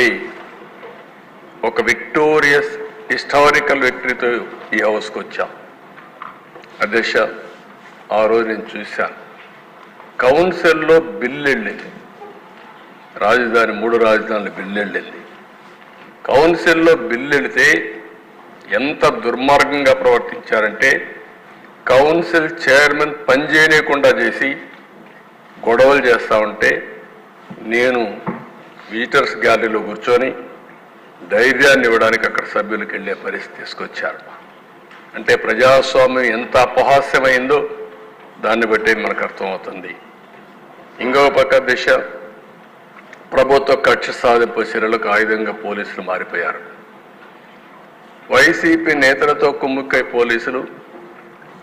నుండి ఒక victorious historical విక్టరీతో ఈ హౌస్కి వచ్చాం. అధ్యక్ష ఆ రోజు నేను చూశాను. కౌన్సిల్లో బిల్లు వెళ్ళింది. రాజధాని మూడు రాజధానులు బిల్లు వెళ్ళింది. కౌన్సిల్లో బిల్లు వెళితే ఎంత దుర్మార్గంగా ప్రవర్తించారంటే కౌన్సిల్ చైర్మన్ పనిచేయకుండా చేసి గొడవలు చేస్తా ఉంటే నేను విజిటర్స్ గ్యాలరీలో కూర్చొని ధైర్యాన్ని ఇవ్వడానికి అక్కడ సభ్యులకు వెళ్ళే పరిస్థితి తీసుకొచ్చారు. అంటే ప్రజాస్వామ్యం ఎంత అపహాస్యమైందో దాన్ని బట్టి మనకు అర్థమవుతుంది. ఇంకో పక్క దిశ ప్రభుత్వ కక్ష సాధింపు చర్యలకు ఆయుధంగా పోలీసులు మారిపోయారు. వైసీపీ నేతలతో కుమ్ముక్కై పోలీసులు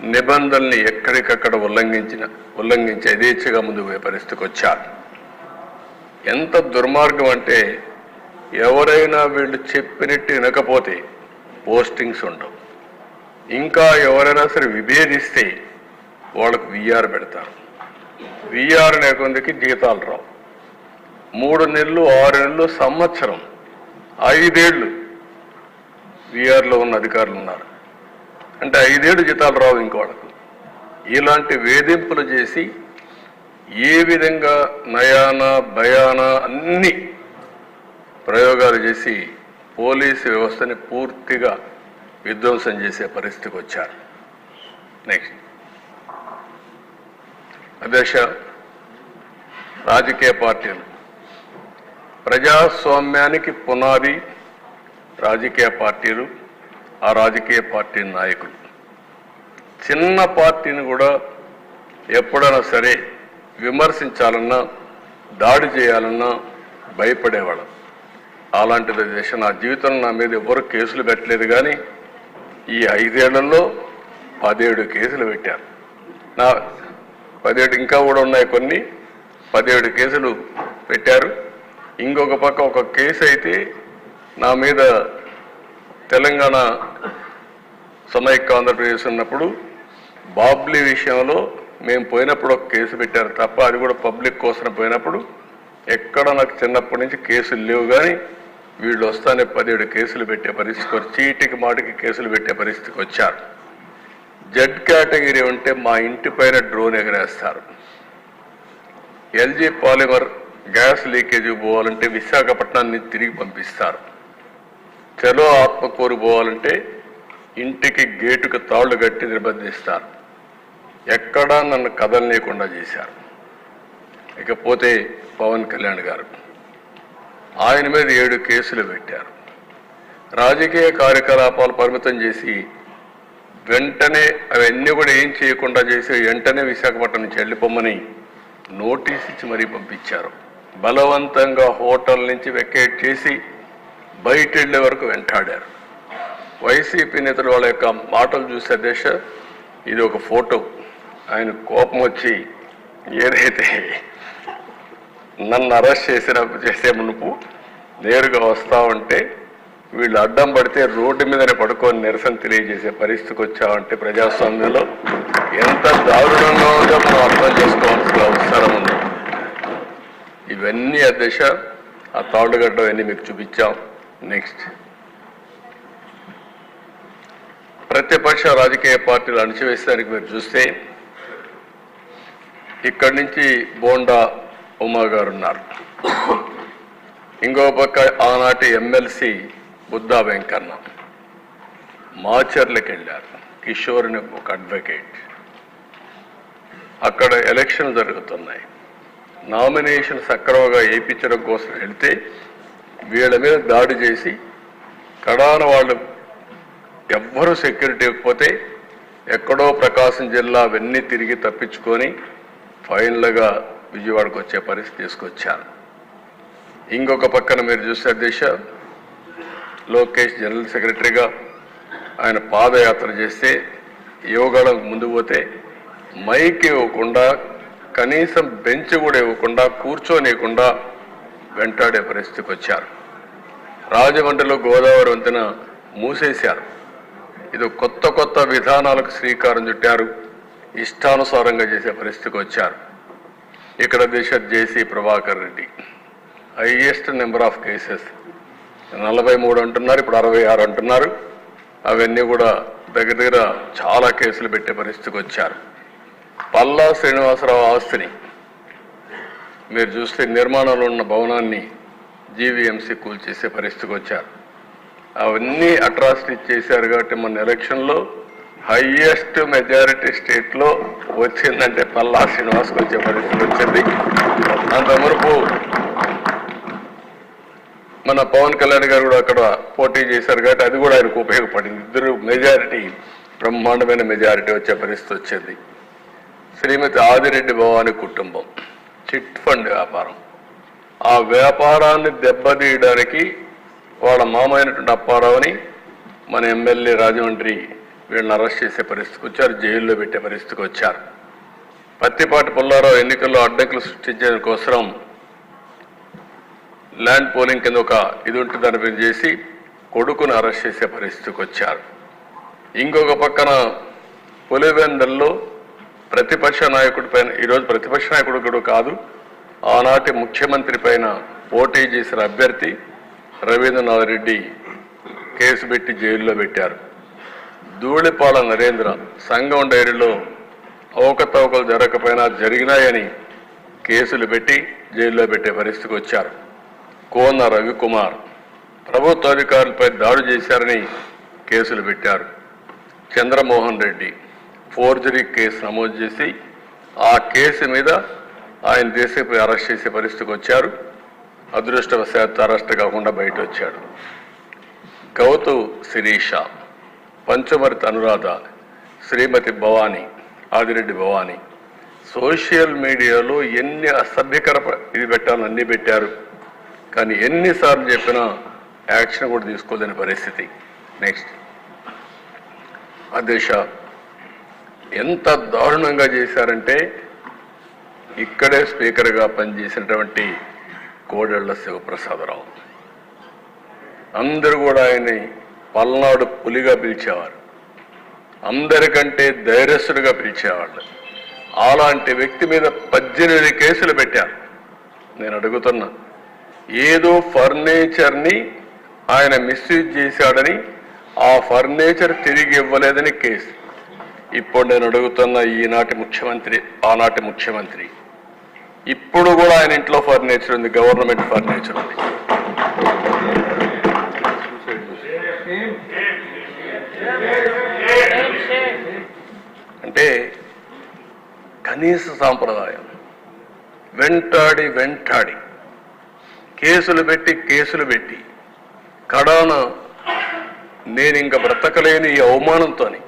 నిబంధనల్ని ఎక్కడికక్కడ ఉల్లంఘించిన ఉల్లంఘించి యథేచ్ఛగా ముందుకు పోయే పరిస్థితికి వచ్చారు. ఎంత దుర్మార్గం అంటే ఎవరైనా వీళ్ళు చెప్పినట్టు వినకపోతే పోస్టింగ్స్ ఉండవు. ఇంకా ఎవరైనా సరే విభేదిస్తే వాళ్ళకు విఆర్ పెడతారు. విఆర్ అనే జీతాలు రావు. మూడు నెలలు ఆరు నెలలు సంవత్సరం ఐదేళ్ళు విఆర్లో ఉన్న అధికారులు ఉన్నారు. అంటే ఐదేళ్ళు జీతాలు రావు ఇంకోళ్ళకు. ఇలాంటి వేధింపులు చేసి ఏ విధంగా నయాన భయాన అన్ని ప్రయోగాలు చేసి పోలీసు వ్యవస్థని పూర్తిగా విధ్వంసం చేసే పరిస్థితికి వచ్చారు. నెక్స్ట్ అధ్యక్ష రాజకీయ పార్టీలు. ప్రజాస్వామ్యానికి పునాది రాజకీయ పార్టీలు ఆ రాజకీయ పార్టీ నాయకులు. చిన్న పార్టీని కూడా ఎప్పుడైనా సరే విమర్శించాలన్నా దాడి చేయాలన్నా భయపడేవాళ్ళం. అలాంటిది దేశ నా జీవితం నా మీద ఎవరు కేసులు పెట్టలేదు కానీ ఈ ఐదేళ్ళలో పదిహేడు కేసులు పెట్టారు. నా పదిహేడు ఇంకా కూడా ఉన్నాయి కొన్ని. పదిహేడు కేసులు పెట్టారు. ఇంకొక పక్క ఒక కేసు అయితే నా మీద తెలంగాణ సమైక్య ఆంధ్రప్రదేశ్ ఉన్నప్పుడు బాబ్లీ విషయంలో మేము పోయినప్పుడు ఒక కేసు పెట్టారు తప్ప అది కూడా పబ్లిక్ కోసం పోయినప్పుడు ఎక్కడ నాకు చిన్నప్పటి నుంచి కేసులు లేవు కానీ వీళ్ళు వస్తానే పదిహేడు కేసులు పెట్టే పరిస్థితికి వచ్చి చీటికి మాటికి కేసులు పెట్టే పరిస్థితికి వచ్చారు. జడ్ కేటగిరీ ఉంటే మా ఇంటి పైన డ్రోన్ ఎగరేస్తారు. ఎల్జీ పాలిమర్ గ్యాస్ లీకేజ్ పోవాలంటే విశాఖపట్నాన్ని తిరిగి పంపిస్తారు. చలో ఆత్మకూరు పోవాలంటే ఇంటికి గేటుకు తాళ్ళు కట్టి నిర్బంధిస్తారు. ఎక్కడా నన్ను కదలనీయకుండా చేశారు. ఇకపోతే పవన్ కళ్యాణ్ గారు ఆయన మీద ఏడు కేసులు పెట్టారు. రాజకీయ కార్యకలాపాలు పరిమితం చేసి వెంటనే అవన్నీ కూడా ఏం చేయకుండా చేసి వెంటనే విశాఖపట్నం నుంచి వెళ్ళిపోమ్మని నోటీస్ ఇచ్చి మరీ పంపించారు. బలవంతంగా హోటల్ నుంచి వెకేట్ చేసి బయట వెళ్ళే వరకు వెంటాడారు. వైసీపీ నేతలు వాళ్ళ యొక్క మాటలు చూసే దేశ ఇది ఒక ఫోటో. ఆయన కోపం వచ్చి ఏదైతే నన్ను అరెస్ట్ చేసిన చేసే మునుపు నేరుగా వస్తా ఉంటే వీళ్ళు అడ్డం పడితే రోడ్డు మీదనే పడుకొని నిరసన తెలియజేసే పరిస్థితికి వచ్చామంటే ప్రజాస్వామ్యంలో ఎంత దారుణంగా ఉందో మనం అర్థం చేసుకోవాల్సిన అవసరం ఉంది. ఇవన్నీ అధ్యక్ష ఆ తాడుగడ్డ అన్నీ మీకు చూపించాం. నెక్స్ట్ ప్రతిపక్ష రాజకీయ పార్టీలు అణచివేసేదానికి మీరు చూస్తే ఇక్కడి నుంచి బోండా ఉమా గారు ఉన్నారు ఇంకో పక్క ఆనాటి ఎమ్మెల్సీ బుద్ధా వెంకన్న. మాచర్లకు వెళ్ళారు కిషోర్ అని ఒక అడ్వకేట్ అక్కడ ఎలక్షన్ జరుగుతున్నాయి. నామినేషన్ సక్రమంగా వేయించడం కోసం వెళితే వీళ్ళ మీద దాడి చేసి కడాన వాళ్ళు ఎవ్వరూ సెక్యూరిటీ ఇవ్వకపోతే ఎక్కడో ప్రకాశం జిల్లా అవన్నీ తిరిగి తప్పించుకొని ఫైనల్గా విజయవాడకు వచ్చే పరిస్థితి తీసుకొచ్చారు. ఇంకొక పక్కన మీరు చూసే దిశ లోకేష్ జనరల్ సెక్రటరీగా ఆయన పాదయాత్ర చేస్తే యోగాలకు ముందు పోతే మైక్ ఇవ్వకుండా కనీసం బెంచ్ కూడా ఇవ్వకుండా కూర్చోనివ్వకుండా వెంటాడే పరిస్థితికి వచ్చారు. రాజమండ్రిలో గోదావరి వంతెన మూసేశారు. ఇది కొత్త కొత్త విధానాలకు శ్రీకారం చుట్టారు. ఇష్టానుసారంగా చేసే పరిస్థితికి వచ్చారు. ఇక్కడ దిశ JC Prabhakar Reddy. Highest number of cases. నలభై మూడు అంటున్నారు ఇప్పుడు అరవై ఆరు అంటున్నారు. అవన్నీ కూడా దగ్గర దగ్గర చాలా కేసులు పెట్టే పరిస్థితికి వచ్చారు. పల్లా శ్రీనివాసరావు ఆస్తిని మీరు చూస్తే నిర్మాణంలో ఉన్న భవనాన్ని జీవీఎంసీ కూల్చేసే పరిస్థితికి వచ్చారు. అవన్నీ అట్రాసిటీ చేశారు కాబట్టి మన ఎలక్షన్లో హయ్యెస్ట్ మెజారిటీ స్టేట్లో వచ్చిందంటే పల్లా శ్రీనివాస్కి వచ్చే పరిస్థితి వచ్చింది. అంతవరకు మన పవన్ కళ్యాణ్ గారు కూడా అక్కడ పోటీ చేశారు కాబట్టి అది కూడా ఆయనకు ఉపయోగపడింది. ఇద్దరు మెజారిటీ బ్రహ్మాండమైన మెజారిటీ వచ్చే పరిస్థితి వచ్చింది. శ్రీమతి ఆదిరెడ్డి భవాని కుటుంబం చిట్ ఫండ్ వ్యాపారం. ఆ వ్యాపారాన్ని దెబ్బతీయడానికి వాళ్ళ మామైనటువంటి అప్పారావుని మన ఎమ్మెల్యే రాజమండ్రి వీళ్ళని అరెస్ట్ చేసే పరిస్థితికి వచ్చారు జైల్లో పెట్టే పరిస్థితికి వచ్చారు. పత్తిపాటి పుల్లారావు ఎన్నికల్లో అడ్డంకులు సృష్టించడం కోసం ల్యాండ్ పోలింగ్ కింద ఒక ఇది ఉంటుందని దాని చేసి కొడుకును అరెస్ట్ చేసే పరిస్థితికి వచ్చారు. ఇంకొక పక్కన పులివెందల్లో ప్రతిపక్ష నాయకుడి పైన ఈరోజు ప్రతిపక్ష నాయకుడు కూడా కాదు ఆనాటి ముఖ్యమంత్రి పైన పోటీ చేసిన అభ్యర్థి రవీంద్రనాథ్ రెడ్డి కేసు పెట్టి జైల్లో పెట్టారు. ధూళిపాల నరేంద్ర సంఘం డైరీలో అవకతవకలు జరగకపోయినా జరిగినాయని కేసులు పెట్టి జైల్లో పెట్టే పరిస్థితికి వచ్చారు. కోన రవికుమార్ ప్రభుత్వ అధికారులపై దాడి చేశారని కేసులు పెట్టారు. చంద్రమోహన్ రెడ్డి ఫోర్జరీ కేసు నమోదు చేసి ఆ కేసు మీద ఆయన దేశంపై అరెస్ట్ చేసే పరిస్థితికి వచ్చారు. అదృష్టవశాత్తు అరెస్ట్ కాకుండా బయట వచ్చాడు గౌతు శిరీష పంచమర్తి అనురాధ శ్రీమతి భవానీ ఆదిరెడ్డి భవానీ. సోషల్ మీడియాలో ఎన్ని అసభ్యకర ఇది పెట్టాలని అన్ని పెట్టారు. కానీ ఎన్నిసార్లు చెప్పినా యాక్షన్ కూడా తీసుకోలేని పరిస్థితి. నెక్స్ట్. అధ్యక్ష ఎంత దారుణంగా చేశారంటే ఇక్కడే స్పీకర్గా పనిచేసినటువంటి కోడళ్ళ శివప్రసాదరావు. అందరూ కూడా ఆయన్ని పల్నాడు పులిగా పిలిచేవారు. అందరికంటే ధైర్యస్తుడిగా పిలిచేవాళ్ళు. అలాంటి వ్యక్తి మీద పద్దెనిమిది కేసులు పెట్టారు నేను అడుగుతున్నా ఏదో ఫర్నిచర్ని ఆయన మిస్యూజ్ చేశాడని ఆ ఫర్నిచర్ తిరిగి ఇవ్వలేదని కేసు. ఇప్పుడు నేను అడుగుతున్న ఈనాటి ముఖ్యమంత్రి ఆనాటి ముఖ్యమంత్రి ఇప్పుడు కూడా ఆయన ఇంట్లో ఫర్నిచర్ ఉంది గవర్నమెంట్ ఫర్నిచర్ ఉంది. అంటే కనీస సాంప్రదాయం. వెంటాడి వెంటాడి. కేసులు పెట్టి కేసులు పెట్టి. కడాన నేను ఇంక బ్రతకలేని ఈ అవమానంతోని